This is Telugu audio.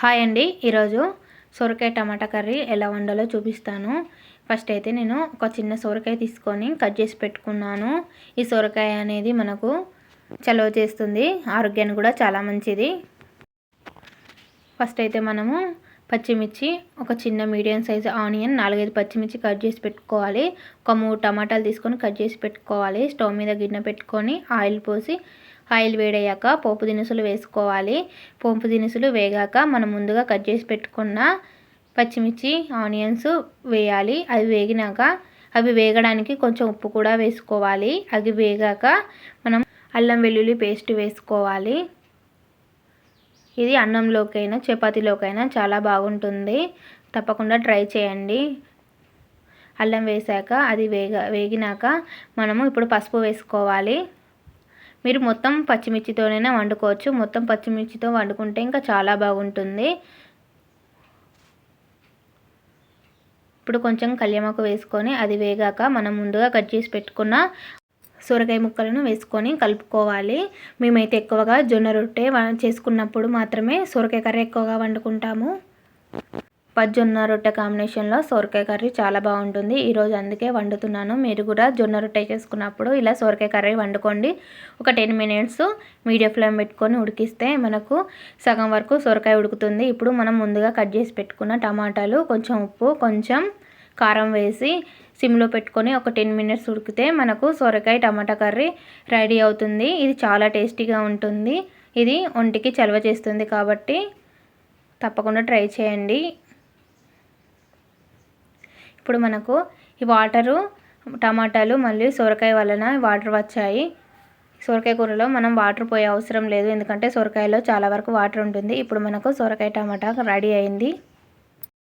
హాయ్ అండి. ఈరోజు సొరకాయ టమాటా కర్రీ ఎలా వండాలో చూపిస్తాను. ఫస్ట్ అయితే నేను ఒక చిన్న సొరకాయ తీసుకొని కట్ చేసి పెట్టుకున్నాను. ఈ సొరకాయ అనేది మనకు చలవ చేస్తుంది ఆరోగ్యానికి కూడా చాలా మంచిది. ఫస్ట్ అయితే మనము పచ్చిమిర్చి ఒక చిన్న మీడియం సైజు ఆనియన్ నాలుగైదు పచ్చిమిర్చి కట్ చేసి పెట్టుకోవాలి. ఒక మూడు టమాటాలు తీసుకొని కట్ చేసి పెట్టుకోవాలి. స్టవ్ మీద గిన్నె పెట్టుకొని ఆయిల్ పోసి ఆయిల్ వేడయ్యాక పోపు దినుసులు వేసుకోవాలి. పోపు దినుసులు వేగాక మనం ముందుగా కట్ చేసి పెట్టుకున్న పచ్చిమిర్చి ఆనియన్స్ వేయాలి. అవి వేగినాక అవి వేగడానికి కొంచెం ఉప్పు కూడా వేసుకోవాలి. అవి వేగాక మనం అల్లం వెల్లుల్లి పేస్ట్ వేసుకోవాలి. ఇది అన్నంలోకైనా చపాతీలోకైనా చాలా బాగుంటుంది. తప్పకుండా ట్రై చేయండి. అల్లం వేసాక అది వేగ వేగినాక మనము ఇప్పుడు పసుపు వేసుకోవాలి. మీరు మొత్తం పచ్చిమిర్చితోనైనా వండుకోవచ్చు. మొత్తం పచ్చిమిర్చితో వండుకుంటే ఇంకా చాలా బాగుంటుంది. ఇప్పుడు కొంచెం కళ్యామాకు వేసుకొని అది వేగాక మనం ముందుగా కట్ చేసి పెట్టుకున్న సొరకాయ ముక్కలను వేసుకొని కలుపుకోవాలి. మేమైతే ఎక్కువగా జొన్న రొట్టె చేసుకున్నప్పుడు మాత్రమే సొరకాయ కర్రీ ఎక్కువగా వండుకుంటాము. జొన్న రొట్టె కాంబినేషన్లో సొరకాయ కర్రీ చాలా బాగుంటుంది. ఈరోజు అందుకే వండుతున్నాను. మీరు కూడా జొన్న రొట్టె చేసుకున్నప్పుడు ఇలా సొరకాయ కర్రీ వండుకోండి. ఒక టెన్ మినిట్స్ మీడియం ఫ్లేమ్ పెట్టుకొని ఉడికిస్తే మనకు సగం వరకు సొరకాయ ఉడుకుతుంది. ఇప్పుడు మనం ముందుగా కట్ చేసి పెట్టుకున్న టమాటాలు కొంచెం ఉప్పు కొంచెం కారం వేసి సిమ్లో పెట్టుకొని ఒక టెన్ మినిట్స్ ఉడికితే మనకు సొరకాయ టమాటా కర్రీ రెడీ అవుతుంది. ఇది చాలా టేస్టీగా ఉంటుంది. ఇది ఒంటికి చలవ చేస్తుంది కాబట్టి తప్పకుండా ట్రై చేయండి. ఇప్పుడు మనకు ఈ వాటరు టమాటాలు మళ్ళీ సొరకాయ వలన వాటర్ వచ్చాయి. సొరకాయ కూరలో మనం వాటర్ పోయే అవసరం లేదు. ఎందుకంటే సొరకాయలో చాలా వరకు వాటర్ ఉంటుంది. ఇప్పుడు మనకు సొరకాయ టమాటా రెడీ అయింది.